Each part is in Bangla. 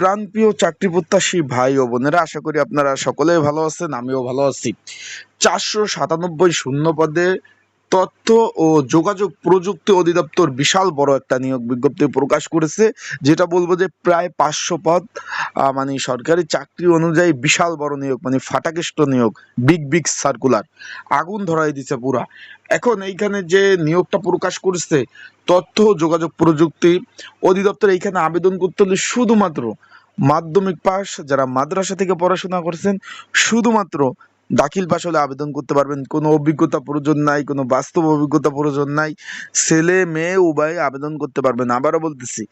প্রাণপ্রিয় চাকরি প্রত্যাশী ভাই ও বোনেরা, আশা করি আপনারা সকলেই ভালো আছেন, আমিও ভালো আছি। চারশো সাতানব্বই শূন্য পদে তথ্য ও যোগাযোগ প্রযুক্তি অধিদপ্তর বিশাল বড় একটা নিয়োগ বিজ্ঞপ্তি প্রকাশ করেছে, যেটা বলব যে প্রায় পাঁচশো পদ মানে সরকারি চাকরি অনুযায়ী বিশাল বড় নিয়োগ মানে ফাটাকেষ্ট নিয়োগ বিগ বিগ সার্কুলার আগুন ধরাই দিছে পুরা। এখন এইখানে যে নিয়োগটা প্রকাশ করেছে, তথ্য ও যোগাযোগ প্রযুক্তি অধিদপ্তর এইখানে আবেদন করতে হলে শুধুমাত্র মাধ্যমিক পাস যারা মাদ্রাসা থেকে পড়াশোনা করছেন, শুধুমাত্র দাখিল পাস হলে আবেদন করতে পারবেন। কোনো অভিজ্ঞতা প্রয়োজন নাই, কোনো বাস্তব অভিজ্ঞতা প্রয়োজন নাই। ছেলে, মেয়ে উভয় আবেদন করতে পারবেন। আবারও বলতেছি,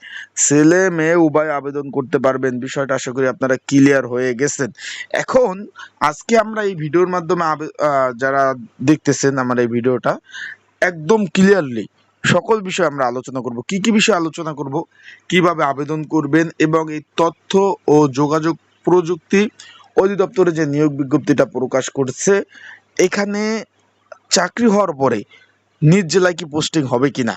ছেলে, মেয়ে উভয় আবেদন করতে পারবেন। বিষয়টা আশা করি আপনারা ক্লিয়ার হয়ে গেছেন। এখন আজকে আমরা এই ভিডিওর মাধ্যমে যারা দেখতেছেন আমার এই ভিডিওটা, একদম ক্লিয়ারলি সকল বিষয় আমরা আলোচনা করব। কি কি বিষয় আলোচনা করব? কীভাবে আবেদন করবেন? এবং এই তথ্য ও যোগাযোগ প্রযুক্তি অধিদপ্তরে যে নিয়োগ বিজ্ঞপ্তিটা প্রকাশ করছে, এখানে চাকরি হওয়ার পরে নিজ জেলায় কি পোস্টিং হবে কি না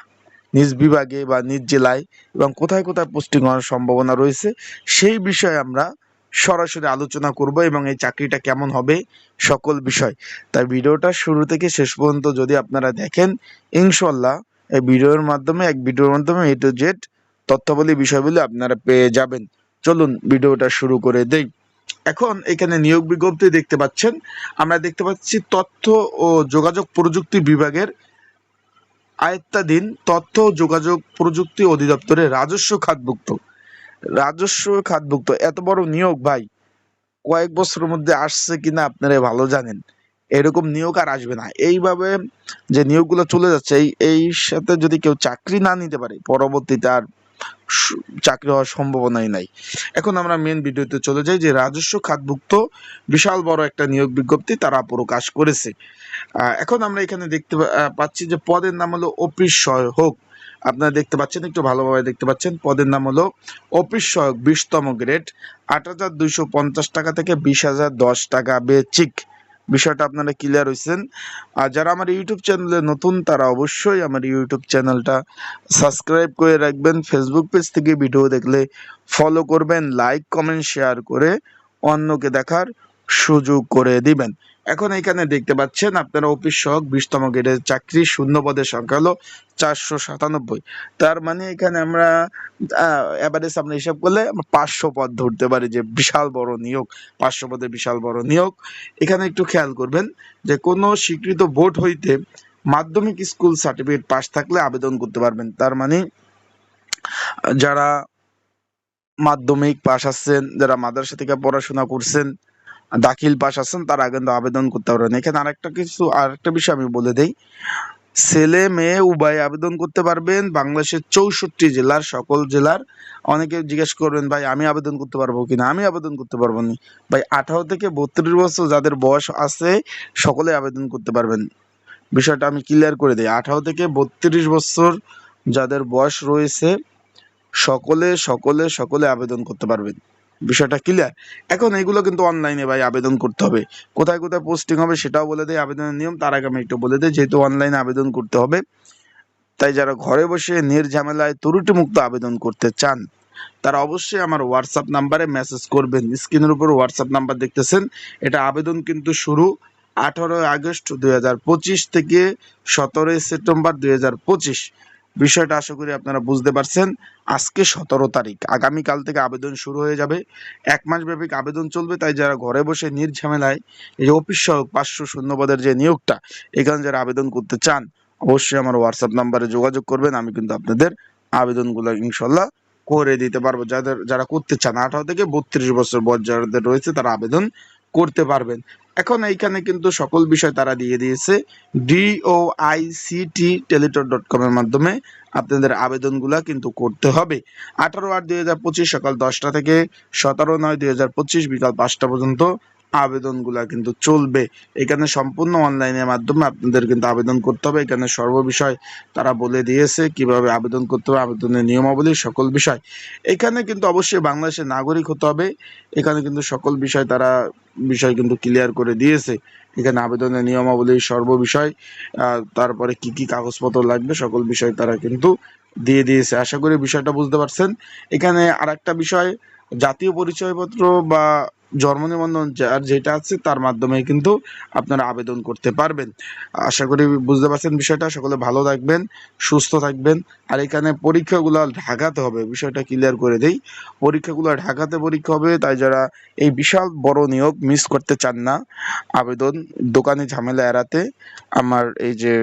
নিজ বিভাগে বা নিজ জেলায় এবং কোথায় কোথায় পোস্টিং হওয়ার সম্ভাবনা রয়েছে, সেই বিষয়ে আমরা সরাসরি আলোচনা করব এবং এই চাকরিটা কেমন হবে, সকল বিষয়। তাই ভিডিওটা শুরু থেকে শেষ পর্যন্ত যদি আপনারা দেখেন ইনশাল্লাহ এই ভিডিওর মাধ্যমে, এক ভিডিওর মাধ্যমে এ টু জেড তথ্যাবলী বিষয়গুলি আপনারা পেয়ে যাবেন। চলুন ভিডিওটা শুরু করে দেই। এখন এখানে নিয়োগ বিজ্ঞপ্তি দেখতে পাচ্ছেন। আমরা দেখতে পাচ্ছি তথ্য ও যোগাযোগ প্রযুক্তি বিভাগের আয়ত্তাধীন তথ্য ও যোগাযোগ প্রযুক্তি অধিদপ্তরে রাজস্ব খাতভুক্ত। রাজস্ব খাতভুক্ত। এত বড় নিয়োগ ভাই, কয়েক বছরের মধ্যে আসছে কিনা আপনারা ভালো জানেন। এরকম নিয়োগ আর আসবে না। এইভাবে যে নিয়োগগুলো চলে যাচ্ছে, এই এই সাথে যদি কেউ চাকরি না নিতে পারে, পরবর্তীতে আর চাকরি হওয়ার সম্ভাবনাই নাই। এখন আমরা মেন ভিডিওতে চলে যাই যে রাজস্ব খাতভুক্ত বিশাল বড় একটা নিয়োগ বিজ্ঞপ্তি তারা প্রকাশ করেছে। এখন আমরা এখানে দেখতে পাচ্ছি যে পদের নাম হলো অফিস সহায়ক। আপনারা দেখতে পাচ্ছেন, একটু ভালোভাবে দেখতে পাচ্ছেন, পদের নাম হলো অফিস সহায়ক, বিশতম গ্রেড, আট হাজার দুইশো পঞ্চাশ টাকা থেকে বিশ টাকা বেচিক। বিষয়টা আপনারা ক্লিয়ার হয়েছেন আর যারা আমার ইউটিউব চ্যানেলে নতুন, তারা অবশ্যই আমার ইউটিউব চ্যানেলটা সাবস্ক্রাইব করে রাখবেন। ফেসবুক পেজ থেকে ভিডিও দেখলে ফলো করবেন লাইক কমেন্ট শেয়ার করে অন্যকে দেখার সুযোগ করে দিবেন। এখন এখানে দেখতে পাচ্ছেন আপনারা অফিস সহক বিশতম গ্রেডের চাকরি শূন্য পদের সংখ্যা হলো চারশো সাতানব্বই। তার মানে এখানে আমরা অ্যাভারেজ আমরা হিসাব করলে পাঁচশো পদ ধরতে পারি যে বিশাল বড় নিয়োগ, পাঁচশো পদে বিশাল বড় নিয়োগ। এখানে একটু খেয়াল করবেন যে কোনো স্বীকৃত বোর্ড হইতে মাধ্যমিক স্কুল সার্টিফিকেট পাস থাকলে আবেদন করতে পারবেন। তার মানে যারা মাধ্যমিক পাস আছেন যারা মাদ্রাসা থেকে পড়াশোনা করছেন দাখিল পাস আছেন, তারা কিন্তু আবেদন করতে পারবেন। এখানে আরেকটা কিছু, আরেকটা বিষয় আমি বলে দেই। ছেলে মেয়ে উভয় আবেদন করতে পারবেন, বাংলাদেশের চৌষট্টি জেলার সকল জেলার। অনেকে জিজ্ঞেস করবেন, ভাই, আমি আবেদন করতে পারব কিনা? আমি আবেদন করতে পারব না। ভাই, আঠারো থেকে বত্রিশ বছর যাদের বয়স আছে, সকলে আবেদন করতে পারবেন। বিষয়টা আমি ক্লিয়ার করে দিই। আঠারো থেকে বত্রিশ বছর যাদের বয়স রয়েছে, সকলে সকলে সকলে আবেদন করতে পারবেন। বিষয়টা ক্লিয়ার এখন এগুলো কিন্তু অনলাইনে ভাই আবেদন করতে হবে। কোথায় কোথায় পোস্টিং হবে সেটাও বলে দেয় আবেদনের নিয়ম। তার আগে আমি একটু বলে দিই, যেহেতু অনলাইনে আবেদন করতে হবে, তাই যারা ঘরে বসে নির্ঝামেলায় ত্রুটিমুক্ত আবেদন করতে চান, তারা অবশ্যই আমার হোয়াটসঅ্যাপ নাম্বারে মেসেজ করবেন। স্ক্রিনের উপর হোয়াটসঅ্যাপ নাম্বার দেখতেছেন, এটা আবেদন কিন্তু শুরু আঠারোই আগস্ট দুই হাজার পঁচিশ থেকে সতেরোই সেপ্টেম্বর দুই হাজার পঁচিশ। বিষয়টা আশা করি আপনারা বুঝতে পারছেন। আজকে সতেরো তারিখ। আগামীকাল থেকে আবেদন শুরু হয়ে যাবে। এক মাস ব্যাপী আবেদন চলবে, তাই যারা ঘরে বসে নির্ঝামেলায় এই যে অফিস সহক পাঁচশো শূন্যপদের যে নিয়োগটা, এখানে যারা আবেদন করতে চান, অবশ্যই আমার হোয়াটসঅ্যাপ নাম্বারে যোগাযোগ করবেন। আমি কিন্তু আপনাদের আবেদনগুলো ইনশাল্লাহ করে দিতে পারব। যাদের, যারা করতে চান, আঠারো থেকে বত্রিশ বছর বয়স যাদের রয়েছে, তারা আবেদন করতে পারবেন। এখন এইখানে কিন্তু সকল বিষয় তারা দিয়ে দিয়েছে। ডিওআইসিটি টেলিটর ডট কম এর মাধ্যমে আপনাদের আবেদনগুলো কিন্তু করতে হবে। আঠারো আট দুই সকাল দশটা থেকে সতেরো নয় দুই বিকাল পাঁচটা পর্যন্ত আবেদনগুলা কিন্তু চলবে। এখানে সম্পূর্ণ অনলাইনের মাধ্যমে আপনাদের কিন্তু আবেদন করতে হবে। এখানে সর্ববিষয় তারা বলে দিয়েছে, কীভাবে আবেদন করতে হবে, আবেদনের নিয়মাবলী, সকল বিষয়। এখানে কিন্তু অবশ্যই বাংলাদেশের নাগরিক হতে হবে। এখানে কিন্তু সকল বিষয় তারা, বিষয় কিন্তু ক্লিয়ার করে দিয়েছে। এখানে আবেদনের নিয়মাবলী সর্ববিষয় তারপরে কি কি কাগজপত্র লাগবে, সকল বিষয় তারা কিন্তু দিয়ে দিয়েছে। আশা করি বিষয়টা বুঝতে পারছেন। এখানে আরেকটা বিষয়, জাতীয় পরিচয়পত্র বা জন্ম নিবন্ধন যার যেটা আছে তার মাধ্যমে কিন্তু আপনারা আবেদন করতে পারবেন। আশা করি বুঝতে পারছেন বিষয়টা। সকলে ভালো থাকবেন, সুস্থ থাকবেন। আর এখানে পরীক্ষাগুলো ঢাকাতে হবে, বিষয়টা ক্লিয়ার করে দেই। পরীক্ষাগুলো ঢাকাতে পরীক্ষা হবে, তাই যারা এই বিশাল বড় নিয়োগ মিস করতে চান না, আবেদন দোকানে ঝামেলা এড়াতে, আমার এই যে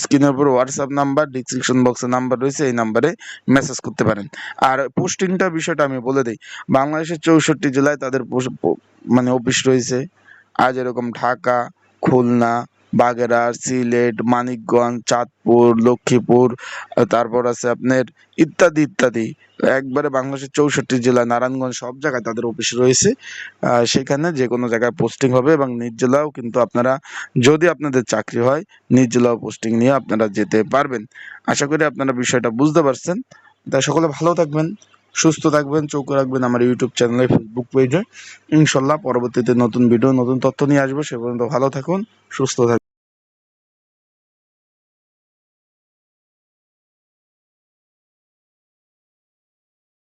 স্ক্রিনের উপর হোয়াটসঅ্যাপ নাম্বার ডিসক্রিপশন বক্সের নাম্বার রয়েছে, এই নাম্বারে মেসেজ করতে পারেন। আর পোস্টিংটা বিষয়টা আমি বলে দিই, বাংলাদেশের চৌষট্টি জেলায় তাদের মানে অফিস রয়েছে। আজ এরকম ঢাকা, খুলনা বাগেরহাট, সিলেট, মানিকগঞ্জ, চাঁদপুর, লক্ষ্মীপুর তারপর আছে আপনার ইত্যাদি ইত্যাদি। একবারে বাংলাদেশের চৌষট্টি জেলা, নারায়ণগঞ্জ সব জায়গায় তাদের অফিস রয়েছে। সেখানে যে কোনো জায়গায় পোস্টিং হবে এবং নিজ জেলাও কিন্তু আপনারা, যদি আপনাদের চাকরি হয়, নিজ জেলাও পোস্টিং নিয়ে আপনারা যেতে পারবেন। আশা করি আপনারা বিষয়টা বুঝতে পারছেন। তাই সকলে ভালো থাকবেন, সুস্থ থাকবেন চোখ রাখবেন আমার ইউটিউব চ্যানেলে ফেসবুক পেজে ইনশাল্লাহ পরবর্তীতে নতুন ভিডিও নতুন তথ্য নিয়ে আসব। সে পর্যন্ত ভালো থাকুন, সুস্থ থাকুন।